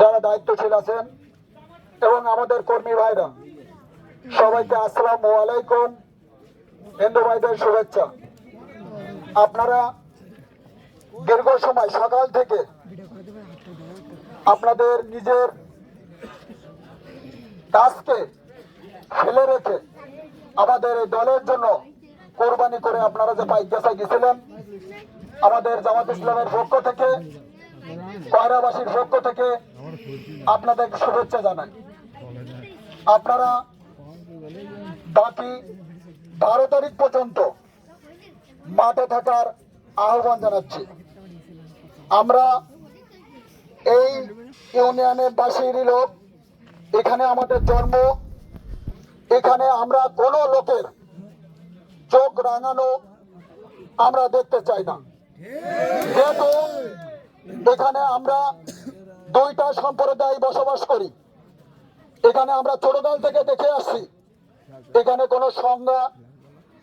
যারা দায়িত্বশীল আছেন এবং আমাদের কর্মী ভাইরা, সবাইকে আসসালামু আলাইকুম। হিন্দু ভাইদের শুভেচ্ছা। আপনারা দীর্ঘ সময় সকাল থেকে আপনাদের নিজের কাজকে ফেলে রেখে আমাদের দলের জন্য কোরবানি করে আপনারা যে পাইকাসা গেছিলেন, আমাদের জামাত ইসলামের পক্ষ থেকে কয়রাবাসীর পক্ষ থেকে আপনাদের শুভেচ্ছা জানাই। আপনারা বাকি বারো তারিখ পর্যন্ত মাঠে থাকার আহ্বান জানাচ্ছি। আমরা এই ইউনিয়নের বাসীর লোক, এখানে আমাদের জন্ম। এখানে আমরা কোনো লোকের চোখ রাঙানো আমরা দেখতে চাই না। যেহেতু এখানে আমরা দুইটা সম্প্রদায় বসবাস করি। এখানে আমরা ছোটকাল থেকে দেখে আসছি, এখানে কোনো সংজ্ঞা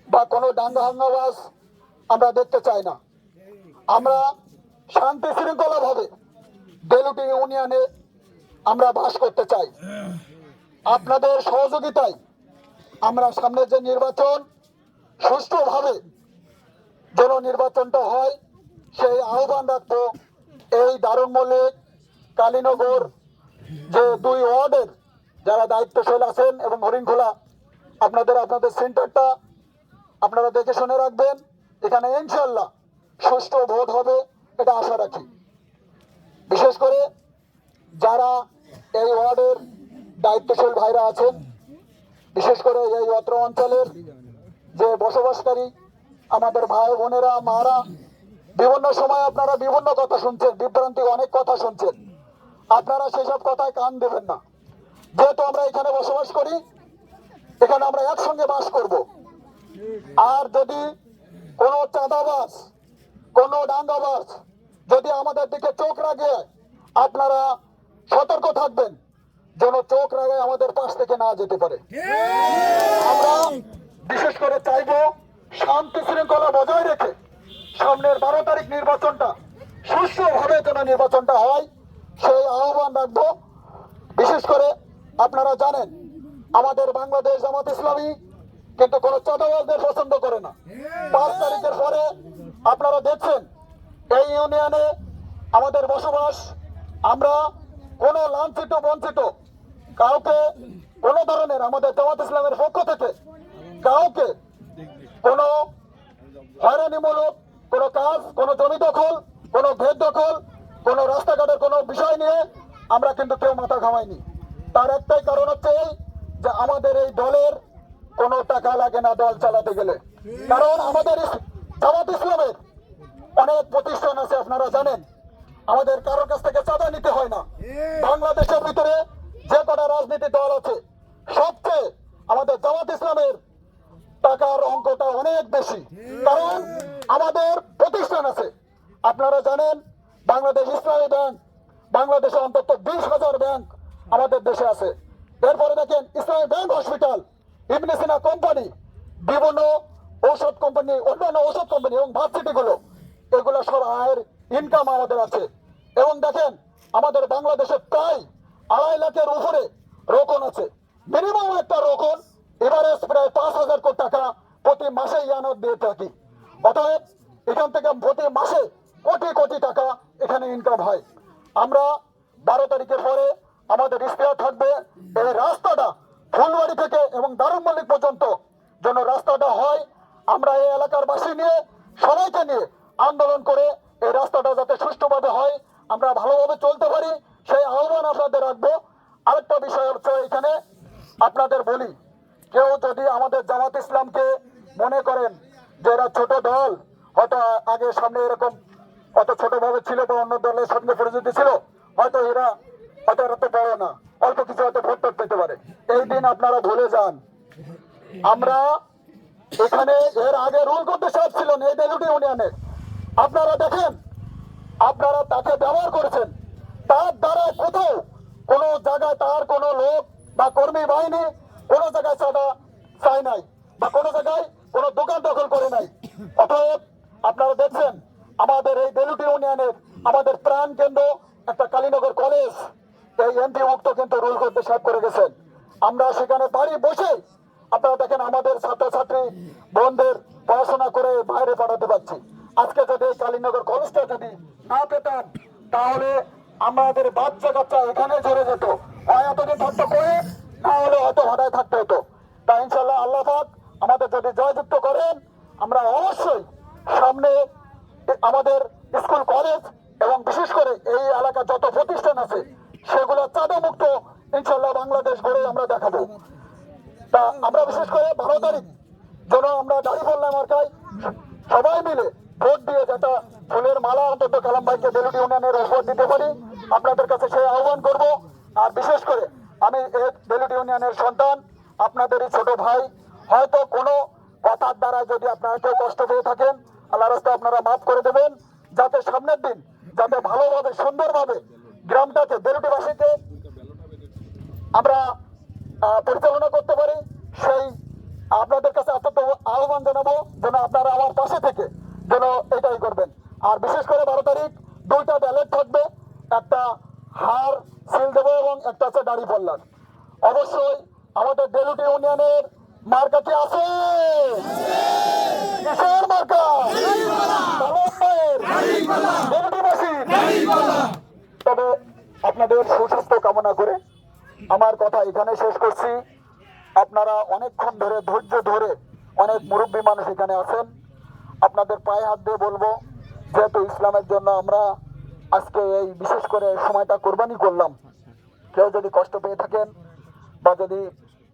বা কোনো দাঙ্গা হাঙ্গাবাজ আমরা দেখতে চাই না। আমরা শান্তি শৃঙ্খলা ভাবে বেলুটি ইউনিয়নে আমরা বাস করতে চাই। আপনাদের সহযোগিতায় আমরা সামনের যে নির্বাচন, সুষ্ঠুভাবে যেন নির্বাচনটা হয়, সেই আহ্বান রাখব। এই দারুণ মল্লিক কালীনগর যে দুই ওয়ার্ডের যারা দায়িত্বশীল আছেন এবং হরিণখোলা, আপনাদের আপনাদের সেন্টারটা আপনারা দেখে শুনে রাখবেন। এখানে ইনশাল্লাহ সুষ্ঠু ভোট হবে, এটা আশা রাখি। বিশেষ করে যারা এই ওয়ার্ডের দায়িত্বশীল ভাইরা আছেন, বিশেষ করে এই অত্র অঞ্চলের যে বসবাসকারী, আমাদের ভাই বোনেরা মারা বিভিন্ন সময় আপনারা বিভিন্ন কথা শুনছেন, বিভ্রান্তি অনেক কথা শুনছেন। আপনারা সেসব কথায় কান দেবেন না। যেহেতু আমরা এখানে বসবাস করি, এখানে আমরা একসঙ্গে বাস করব। আর যদি কোনো চাঁদাবাস কোনো ডাঙ্গাবাস যদি আমাদের দিকে চোখ রাখে, আপনারা সতর্ক থাকবেন, যেন চোখ রাগে আমাদের পাশ থেকে না যেতে পারে। আমরা বিশেষ করে চাইব শান্তি শৃঙ্খলা বজায় রেখে সামনের বারো তারিখ নির্বাচনটা সুষ্ঠুভাবে যেন নির্বাচনটা হয়, সেই আহ্বান রাখব বিশেষ করে আপনারা জানেন, আমাদের বাংলাদেশ জামাত ইসলামী কিন্তু কোনো চাঁদাবাজদের পছন্দ করে না। পাঁচ তারিখের পরে আপনারা দেখছেন, এই ইউনিয়নে আমাদের বসবাস, আমরা কোনো লাঞ্ছিত, বঞ্চিত, কাউকে কোনো ধরনের আমাদের জামাত ইসলামের পক্ষ থেকে কাউকে কোনো হয়রানিমূলক কোনো কাজ, কোনো জমি দখল, কোনো ভেদ দখল, কোনো রাস্তাঘাটের কোনো বিষয় নিয়ে আমরা কিন্তু কেউ মাথা ঘামাইনি। তার একটাই কারণ হচ্ছে যে আমাদের এই দলের কোনো টাকা লাগে না দল চালাতে গেলে। কারণ আমাদের জামাত ইসলামের অনেক প্রতিষ্ঠান আছে, আপনারা জানেন। আমাদের কারোর কাছ থেকে চাঁদা নিতে হয় না। বাংলাদেশের ভিতরে যে কটা রাজনীতি দল আছে, সবচেয়ে আমাদের জামাত ইসলামের টাকার অঙ্কটা অনেক বেশি। কারণ আমাদের প্রতিষ্ঠান আছে। আপনারা জানেন, বাংলাদেশ ইসলামী ব্যাংক, বাংলাদেশে অন্তত বিশ হাজার ব্যাংক আমাদের দেশে আছে। এরপরে দেখেন Islami bank hospital, Ibne Sina company, বিভিন্ন ঔষধ কোম্পানি, অন্যান্য ঔষধ কোম্পানি এবং ভার্সিটিগুলো, এগুলো সব আয়ের ইনকাম আমাদের আছে। এবং দেখেন, আমাদের বাংলাদেশে প্রায় আড়াই লাখের উপরে রোকন আছে। মিনিমাম একটা রোকন এবারে প্রায় পাঁচ হাজার কোটি টাকা প্রতি মাসে ইয়ানত দিয়ে থাকি। অতএব এখান থেকে প্রতি মাসে কোটি কোটি টাকা এখানে ইনকাম হয়। আমরা বারো তারিখের পরে আমাদের ইশতেহার থাকবে। এই রাস্তাটা ফুলবাড়ি থেকে এবং দারুণ মল্লিক পর্যন্ত যেন রাস্তাটা হয়, আমরা এই এলাকার বাসী নিয়ে সবাইকে নিয়ে আন্দোলন করে এই রাস্তাটা যাতে সুষ্ঠুভাবে হয়, আমরা ভালোভাবে চলতে পারি, সেই আহ্বান আপনাদের রাখব। আরেকটা বিষয় হচ্ছে এখানে আপনাদের বলি কেউ যদি আমাদের জামাত ইসলামকে মনে করেন যে এরা ছোট দল, হয়তো আগে সামনে এরকম অত ছোটভাবে ছিল বা অন্য দলের সঙ্গে পরিচিতি ছিল, হয়তো এরা হয়তো এরা তো বড় না, অল্প কিছু হয়তো ভোট পেতে পারে। এই দিন আপনারা ভুলে যান। আমরা এখানে এর আগে রুল করতে সাহেব ছিলেন এই ডেলুটি ইউনিয়নে। আপনারা দেখেন, আপনারা তাকে ব্যবহার করেছেন। তার দ্বারা কোথাও কোনো জায়গায় তার কোনো লোক বা কর্মী বাহিনী কোনো জায়গায় চাঁদা চায় নাই বা কোনো জায়গায় কোনো দোকান দখল করে নাই। অতএব আপনারা দেখছেন, আমাদের এই বেলুটি ইউনিয়নের আমাদের প্রাণ কেন্দ্র একটা কালীনগর কলেজ। এই এমপি মুক্ত কিন্তু রুল করতে সাহেব করে গেছেন। আমরা সেখানে বাড়ি বসে আপনারা দেখেন আমাদের ছাত্রছাত্রী বোনদের পড়াশোনা করে বাইরে পাঠাতে পারছি। আজকে যদি কালীনগর কলেজটা যদি না পেতাম, তাহলে আমাদের বাচ্চা কাচ্চা এখানে জড়ে যেত। এতদিন থাকতো করে হয়তো ভাড়ায় থাকতে হতো। তা ইনশাল্লাহ আল্লাহ পাক আমাদের যদি জয়যুক্ত করেন, আমরা অবশ্যই সামনে আমাদের স্কুল, কলেজ এবং বিশেষ করে এই এলাকার যত প্রতিষ্ঠান আছে, সেগুলো চাঁদা মুক্ত ইনশাল্লাহ বাংলাদেশ গড়ে আমরা দেখাবো। তা আমরা বিশেষ করে বারো তারিখ যেন আমরা দাঁড়িয়ে পড়লাম মার্কায় সবাই মিলে ভোট দিয়ে যেটা ফুলের মালা অন্তত কালাম ভাইকে বেলুট ইউনিয়নের উপর দিতে পারি, আপনাদের কাছে সেই আহ্বান করব। আর বিশেষ করে আমি বেলুট ইউনিয়নের সন্তান, আপনাদের এই ছোট ভাই। হয়তো কোনো কথার দ্বারা যদি আপনারা কেউ কষ্ট পেয়ে থাকেন আল্লাহ রাস্তায় আপনারা মাফ করে দেবেন। যাতে সামনের দিন, যাতে ভালোভাবে, সুন্দরভাবে গ্রামটাকে বেলুটিবাসীকে আমরা পরিচালনা করতে পারি, সেই আপনাদের কাছে অত্যন্ত আহ্বান জানাব যেন আপনারা আমার পাশে থেকে যেন এটাই করবেন। আর বিশেষ করে বারো তারিখ, দুইটা ব্যালেট থাকবে। একটা হার সিল দেবো এবং একটা আছে দাড়ি পল্লার অবশ্যই আমাদের বেলুটি ইউনিয়নের মার্কা কি আছে? কিসের মার্কা। তবে আপনাদের সুস্বাস্থ্য কামনা করে আমার কথা এখানে শেষ করছি। আপনারা অনেকক্ষণ ধরে, ধৈর্য ধরে অনেক মুরব্বী মানুষ এখানে আছেন। আপনাদের পায়ে হাত দিয়ে বলব, যেহেতু ইসলামের জন্য আমরা আজকে এই বিশেষ করে সময়টা কোরবানি করলাম। কেউ যদি কষ্ট পেয়ে থাকেন বা যদি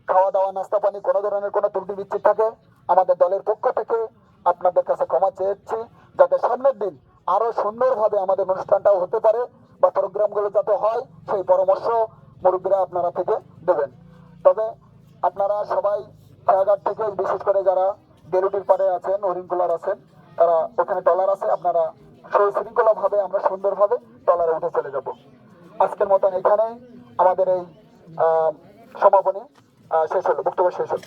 খাওয়া দাওয়া, নাস্তা পানি কোনো ধরনের কোনো ত্রুটি বিচ্ছিত থাকে, আমাদের দলের পক্ষ থেকে আপনাদের কাছে ক্ষমা চেয়েছি, যাতে সামনের দিন আরও সুন্দরভাবে আমাদের অনুষ্ঠানটাও হতে পারে বা প্রোগ্রামগুলো যাতে হয়, সেই পরামর্শ মুরব্বীরা আপনারা থেকে দেবেন। তবে আপনারা সবাই খেয়াঘাট থেকে, বিশেষ করে যারা বেলুটির পাড়ে আছেন হরিণকুলার আছেন, তারা ওখানে টলার আছে, আপনারা সুশৃঙ্খলা ভাবে আমরা সুন্দরভাবে ডলারে উঠে চলে যাব। আজকের মতন এখানে আমাদের এই সমাপনী শেষ হলো, বক্তব্য শেষ হলো।